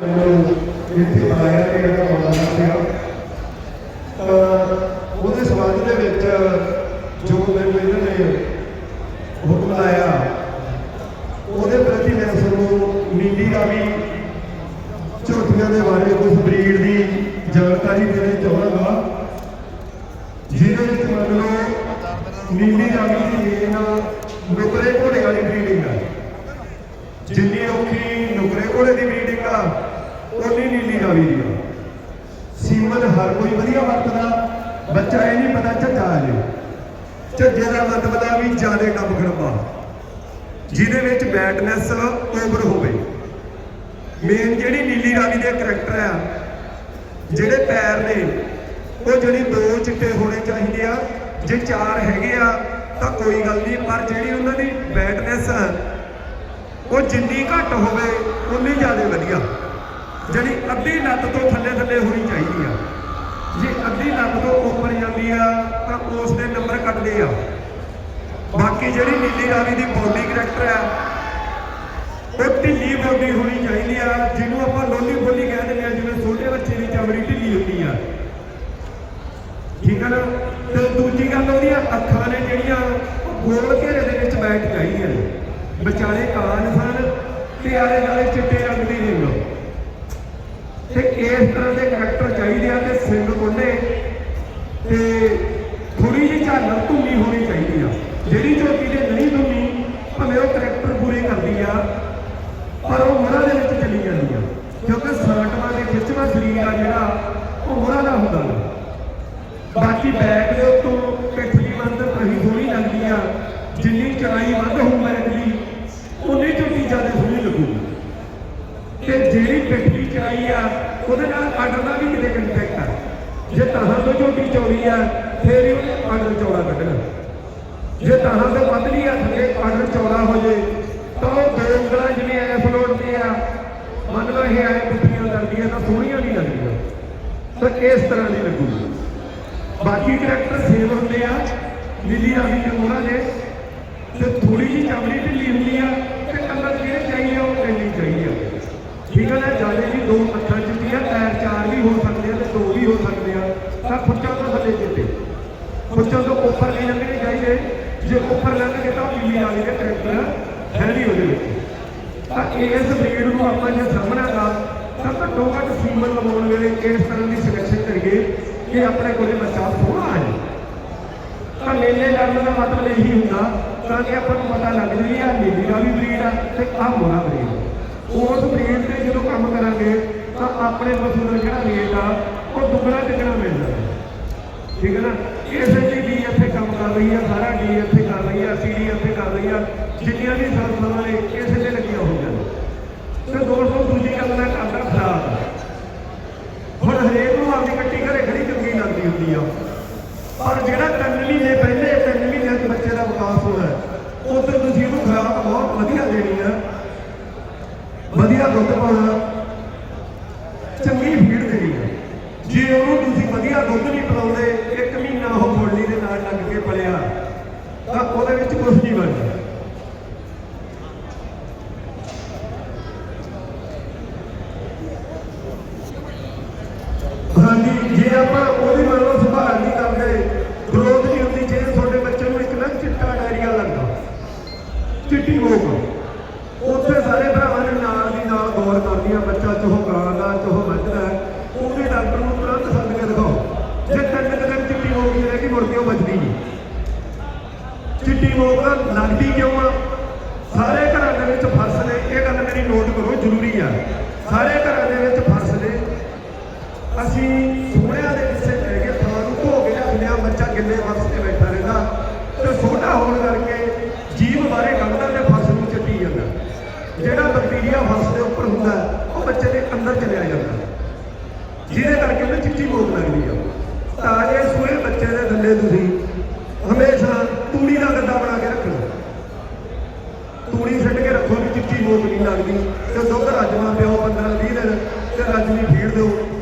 ਨੂੰ ਇੱਥੇ ਆਇਆ ਕਿ ਜਿਹੜਾ ਸੀਗਾ ਤਾਂ ਉਹਦੇ ਸਬੰਧ ਦੇ ਵਿੱਚ ਜੋ ਮੈਨੂੰ ਇਹਨਾਂ ਨੇ ਹੁਕਮ ਲਾਇਆ ਉਹਦੇ ਪ੍ਰਤੀ ਮੈਂ ਤੁਹਾਨੂੰ ਨੀਲੀ ਦਾ ਵੀ ਝੋਟੀਆਂ ਦੇ ਬਾਰੇ ਕੁਝ ਬਰੀਡ ਦੀ ਜਾਣਕਾਰੀ ਦੇਣੀ ਚਾਹਾਂਗਾ ਜਿਹਦੇ ਵਿੱਚ ਮੰਨ ਲਓ ਨੀਲੀ ਰਾਵੀ ਦੀ ਮੇਨ ਨੁਕਰੇ ਘੋੜੇ ਵਾਲੀ ਬਰੀਡਿੰਗ ਹੈ ਜਿੰਨੀ ਔਖੀ ਨੁਕਰੇ ਦੀ ਬਰੀਡਿੰਗ ਆ ਉਨੀ ਨੀਲੀ ਰਾਵੀ ਦੀ ਆ। ਸੀਮਨ ਹਰ ਕੋਈ ਵਧੀਆ ਵਰਤਦਾ, ਬੱਚਾ ਇਹ ਨਹੀਂ ਪਤਾ ਝੱਜਾ ਆ ਜੇ। ਝੱਜੇ ਦਾ ਮਤਲਬ ਆ ਵੀ ਜਿਆਦੇ ਕੰਮ ਖੜਪਾ ਜਿਹਦੇ ਵਿੱਚ ਬੈਡਨੈਸ ਓਵਰ ਹੋਵੇ। ਮੇਨ ਜਿਹੜੀ ਨੀਲੀ ਰਾਵੀ ਦੇ ਕਰੈਕਟਰ ਆ, ਜਿਹੜੇ ਪੈਰ ਨੇ, ਉਹ ਜਿਹੜੀ ਦੋ ਚਿੱਟੇ ਹੋਣੇ ਚਾਹੀਦੇ ਆ। ਜੇ ਚਾਰ ਹੈਗੇ ਆ, ਤਾਂ ਕੋਈ ਗੱਲ ਨਹੀਂ, ਪਰ ਜਿਹੜੀ ਉਹਨਾਂ ਦੀ ਬੈਟਨੈਸ ਆ ਉਹ ਜਿੰਨੀ ਘੱਟ ਹੋਵੇ, ਉਨੀ ਜ਼ਿਆਦਾ ਵਧੀਆ। ਜਿਹੜੀ ਅੱਧੀ ਲੱਤ ਤੋਂ ਥੱਲੇ ਥੱਲੇ ਹੋਣੀ ਚਾਹੀਦੀ ਆ। ਜੇ ਅੱਧੀ ਲੱਤ ਤੋਂ ਉੱਪਰ ਜਾਂਦੀ ਆ, ਤਾਂ ਉਸ ਦੇ ਨੰਬਰ ਕੱਟਦੇ ਆ। ਬਾਕੀ ਜਿਹੜੀ ਨੀਲੀ ਰਾਵੀ ਦੀ ਬੋਡੀ ਕਰੈਕਟਰ ਆ, ਉਹ ਢਿੱਲੀ ਬੋਡੀ ਹੋਣੀ ਚਾਹੀਦੀ ਆ, ਜਿਹਨੂੰ ਆਪਾਂ ਲੋਲੀ ਬੋਲੀ ਕਹਿ ਦਿੰਦੇ ਆ, ਜਿਵੇਂ ਛੋਟੇ ਬੱਚੇ ਦੀ ਚਮੜੀ ਢਿੱਲੀ ਹੁੰਦੀ ਆ। ਠੀਕ ਹੈ ਨਾ? ਤੇ ਦੂਜੀ ਗੱਲ ਉਹਦੀਆਂ ਅੱਖਾਂ ਨੇ ਜਿਹੜੀਆਂ ਉਹ ਗੋਲ ਘੇਰੇ ਦੇ ਵਿੱਚ ਬੈਠ ਜਾਈਆਂ ਨੇ। ਵਿਚਾਲੇ ਕਾਨ ਸਨ ਤੇ ਆਲੇ ਨਾਲੇ ਚਿੱਟੇ ਰੰਗ ਦੀ ਰਿੰਗ ਤੇ ਇਸ ਤਰ੍ਹਾਂ ਦੇ ਕਰੈਕਟਰ ਚਾਹੀਦੇ ਆ ਤੇ ਸਿੰਘ ਕੋਨੇ, ਤੇ ਥੋੜੀ ਜਿਹੀ ਝਾਲਰ ਧੁੰਮੀ ਹੋਣੀ ਚਾਹੀਦੀ ਆ। ਜਿਹੜੀ ਝੋਟੀ ਦੇ ਨਹੀਂ ਧੁੰਮੀ ਭਾਵੇਂ ਉਹ ਕਰੈਕਟਰ ਪੂਰੇ ਕਰਦੀ ਆ, ਪਰ ਉਹ ਮੁਰਾਂ ਦੇ ਵਿੱਚ ਚਲੀ ਜਾਂਦੀ ਆ। ਕਿਉਂਕਿ ਸਾਟਵਾ ਦੇ ਖਿੱਚਵਾ ਸਰੀਰ ਆ ਜਿਹੜਾ, ਉਹ ਮੁਰਾਂ ਦਾ ਹੁੰਦਾ ਬਾਕੀ ਬੈਕ ਦੇ ਉੱਤੋਂ ਪਿੱਠਲੀ ਵੱਧ ਨਹੀਂ ਸੋਹਣੀ ਲੱਗਦੀ ਆ, ਜਿੰਨੀ ਚੜਾਈ ਵੱਧ ਹੋਊ ਬੈਕ ਦੀ ਉਨੀ ਝੋਟੀ ਜ਼ਿਆਦਾ ਸੋਹਣੀ ਲੱਗੂਗੀ ਤੇ ਜਿਹੜੀ ਪਿੱਠਲੀ ਚੜਾਈ ਆ, ਉਹਦੇ ਨਾਲ ਆਰਡਰ ਦਾ ਵੀ ਕਿਤੇ ਕੰਟੈਕਟ ਆ। ਜੇ ਤਾਹਾਂ ਤੋਂ ਝੋਟੀ ਚੌੜੀ ਆ, ਫੇਰ ਹੀ ਉਹਨੇ ਆਰਡਰ ਚੌੜਾ ਕੱਢਣਾ ਜੇ ਤਾਹਾਂ ਤੋਂ ਪਤਲੀ ਆ ਥੱਲੇ ਆਰਡਰ ਚੌੜਾ ਹੋ ਜੇ, ਤਾਂ ਉਹ ਦੋ ਜਿਵੇਂ ਐ ਫਲੋਟ ਤੇ ਆ, ਮੰਨ ਲਓ ਇਹ ਐ ਪੁੱਠੀਆਂ ਕਰਦੀਆਂ ਤਾਂ ਸੋਹਣੀਆਂ ਨਹੀਂ ਲੱਗਦੀਆਂ। ਤਾਂ ਇਸ ਤਰ੍ਹਾਂ ਦੀ ਲੱਗੂਗੀ। ਬਾਕੀ ਕਰੈਕਟਰ ਸੇਮ ਹੁੰਦੇ ਆ ਨੀਲੀ ਰਾਵੀ ਦੇ ਮੋਹਰਾਂ ਦੇ ਤੇ ਥੋੜੀ ਜਿਹੀ ਚਮੜੀ ਢਿੱਲੀ ਹੁੰਦੀ ਆ ਤੇ ਕਲਰ ਜਿਹੜੇ ਚਾਹੀਦੇ ਆ ਉਹ ਇੰਨੀ ਚਾਹੀਦੀ ਆ ਠੀਕ ਹੈ ਜਾਲੇ ਦੀ ਦੋ ਅੱਖਾਂ ਚਿੱਟੀਆਂ ਪੈਰ ਚਾਰ ਵੀ ਹੋ ਸਕਦੇ ਆ ਤੇ ਦੋ ਵੀ ਹੋ ਸਕਦੇ ਆ। ਤਾਂ ਫੁੱਟਾਂ ਤੋਂ ਥੱਲੇ ਚਿੱਟੇ ਫੁੱਟਾਂ ਤੋਂ ਉੱਪਰ ਨਹੀਂ ਲੰਘਣੇ ਚਾਹੀਦੇ। ਜੇ ਉੱਪਰ ਲੰਘ ਗਏ ਤਾਂ ਉਹ ਨੀਲੀ ਦੇ ਕਰੈਕਟਰ ਹੈ ਨਹੀਂ ਉਹਦੇ ਤਾਂ ਇਸ ਬਰੀਡ ਨੂੰ ਆਪਾਂ ਜੇ ਸਾਹਮਣਾਗਾ ਤਾਂ ਘੱਟੋ ਘੱਟ ਸੀਮਨ ਲਵਾਉਣ ਵੇਲੇ ਇਸ ਤਰ੍ਹਾਂ ਦੀ ਸਿਲੈਕਸ਼ਨ ਕਰੀਏ ਕਿ ਆਪਣੇ ਕੋਲੇ ਬੱਚਾ ਸੋਹਣਾ ਆ ਤਾਂ ਮੇਲੇ ਲੜਨ ਦਾ ਮਤਲਬ ਇਹੀ ਹੁੰਦਾ, ਤਾਂ ਕਿ ਆਪਾਂ ਨੂੰ ਪਤਾ ਲੱਗ ਜਾਵੇ ਆ ਨੀਲੀ ਦਾ ਵੀ ਬਰੀਡ ਆ ਤੇ ਆ ਮੋਰਾ ਬਰੀਡ ਉਸ ਬਰੀਡ ਤੇ ਜਦੋਂ ਕੰਮ ਕਰਾਂਗੇ ਤਾਂ ਆਪਣੇ ਪਸ਼ੂ ਦਾ ਜਿਹੜਾ ਰੇਟ ਆ, ਉਹ ਦੁੱਗਣਾ ਤਿੱਗਣਾ ਮਿਲਦਾ ਠੀਕ ਹੈ ਨਾ? ਇਸੇ ਲਈ ਵੀ ਇੱਥੇ ਕੰਮ ਕਰ ਰਹੀ ਆ, ਸਾਰਾ ਡੀ ਇੱਥੇ ਕਰ ਰਹੀ ਆ ਸੀਡੀ ਇੱਥੇ ਕਰ ਰਹੀ ਆ, ਜਿੰਨੀਆਂ ਵੀ ਸੰਸਥਾਵਾਂ ਨੇ, ਇਸੇ ਤੇ ਲੱਗੀਆਂ ਹੋਈਆਂ ਨੇ। ਤੇ ਦੋਸਤੋ, ਦੂਜੀ ਗੱਲ ਮੈਂ ਕਰਦਾ ਖਰਾਬ। ਹੁਣ ਹਰੇਕ ਨੂੰ ਆਪਣੀ ਕੱਟੀ ਘਰੇ ਖੜੀ ਚੰਗੀ ਲੱਗਦੀ ਹੁੰਦੀ ਆ। ਪਰ ਜਿਹੜਾ ਤਿੰਨ ਮਹੀਨੇ ਪਹਿਲੇ, ਤਿੰਨ ਮਹੀਨਿਆਂ ਚ ਬੱਚੇ ਦਾ ਵਿਕਾਸ ਹੋਣਾ ਉਧਰ ਤੁਸੀਂ ਉਹਨੂੰ ਖਰਾਬ ਬਹੁਤ ਵਧੀਆ ਦੇਣੀ ਆ। ਵਧੀਆ ਦੁੱਧ ਪਾਉਣਾ ਚੰਗੀ ਫੀਡ ਦੇਣੀ ਜੇ ਉਹਨੂੰ ਤੁਸੀਂ ਵਧੀਆ ਦੁੱਧ ਨਹੀਂ ਪਿਲਾਉਂਦੇ, ਇੱਕ ਮਹੀਨਾ ਉਹ ਫੋੜਲੀ ਦੇ ਨਾਲ ਲੱਗ ਕੇ ਪਲਿਆ, ਤਾਂ ਉਹਦੇ ਵਿੱਚ ਕੁਝ ਨਹੀਂ ਬਣਦਾ। ਹਾਂਜੀ, ਜੇ ਆਪਾਂ ਉਹਦੀ ਮੰਨ ਲਓ ਸੰਭਾਲ ਨਹੀਂ ਕਰਦੇ ਗਰੋਥ ਨਹੀਂ ਹੁੰਦੀ, ਜੇ ਤੁਹਾਡੇ ਬੱਚੇ ਨੂੰ ਇੱਕ ਨਾ ਚਿੱਟਾ ਡਾਇਰੀਆ ਲੱਗਦਾ, ਚਿੱਟੀ ਰੋਗ ਉੱਥੇ ਸਾਰੇ ਭਰਾਵਾਂ ਨੇ ਨਾਲ ਦੀ ਨਾਲ ਗੌਰ ਕਰਦੀਆਂ ਬੱਚਾ ਚਾਹੋ ਗਾਂ ਦਾ ਚਾਹੋ ਮੱਝ ਦਾ ਹੈ, ਡਾਕਟਰ ਨੂੰ ਤੁਰੰਤ ਸੱਦ ਕੇ ਦਿਖਾਓ। ਜੇ ਤਿੰਨ ਦਿਨ ਚਿੱਟੀ ਹੋ ਗਈ ਹੈ ਮੁੜ ਕੇ ਉਹ ਬਚਦੀ ਨਹੀਂ। ਚਿੱਟੀ ਰੋਗ ਲੱਗਦੀ ਕਿਉਂ ਆ? ਸਾਰੇ ਘਰਾਂ ਦੇ ਵਿੱਚ ਫਰਸ ਨੇ। ਇਹ ਗੱਲ ਮੇਰੀ ਨੋਟ ਕਰੋ ਜ਼ਰੂਰੀ ਆ। ਸਾਰੇ ਘਰਾਂ ਦੇ ਵਿੱਚ ਫਰਸ ਨੇ। ਅਸੀਂ ਸੋਹਣਿਆਂ ਦੇ ਪਿੱਛੇ ਪੈ ਗਏ ਥਾਂ ਨੂੰ ਧੋ ਕੇ ਰੱਖਦੇ ਆ। ਬੱਚਾ ਗਿੱਲੇ ਫਰਸ਼ ਤੇ ਬੈਠਾ ਰਹਿੰਦਾ। ਤੇ ਛੋਟਾ ਹੋਣ ਕਰਕੇ ਜੀਭ ਬਾਰੇ ਕੱਢਦਾ ਤੇ ਫਰਸ਼ ਨੂੰ ਚੱਟੀ ਜਾਂਦਾ ਜਿਹੜਾ ਬੈਕਟੀਰੀਆ ਫਰਸ਼ ਹੁੰਦਾ ਉਹ ਬੱਚੇ ਦੇ ਅੰਦਰ ਚਲਿਆ ਜਾਂਦਾ ਜਿਹਦੇ ਕਰਕੇ ਉਹਨੂੰ ਚਿੱਟੀ ਮੋਕ ਲੱਗਦੀ ਆ। ਤਾਜੇ ਸੂਏ ਬੱਚੇ ਦੇ ਥੱਲੇ ਤੁਸੀਂ ਹਮੇਸ਼ਾ ਤੂੜੀ ਦਾ ਗੱਦਾ ਬਣਾ ਕੇ ਰੱਖਣਾ। ਤੂੜੀ ਛੱਡ ਕੇ ਰੱਖੋ ਵੀ ਚਿੱਟੀ ਮੋਕ ਨਹੀਂ ਲੱਗਦੀ। ਤੇ ਦੁੱਧ ਰਾਜਮਾ ਪਿਓ 15 20 ਦਿਨ ਤੇ ਰਾਜਮੀ ਫੀਡ ਦਿਓ।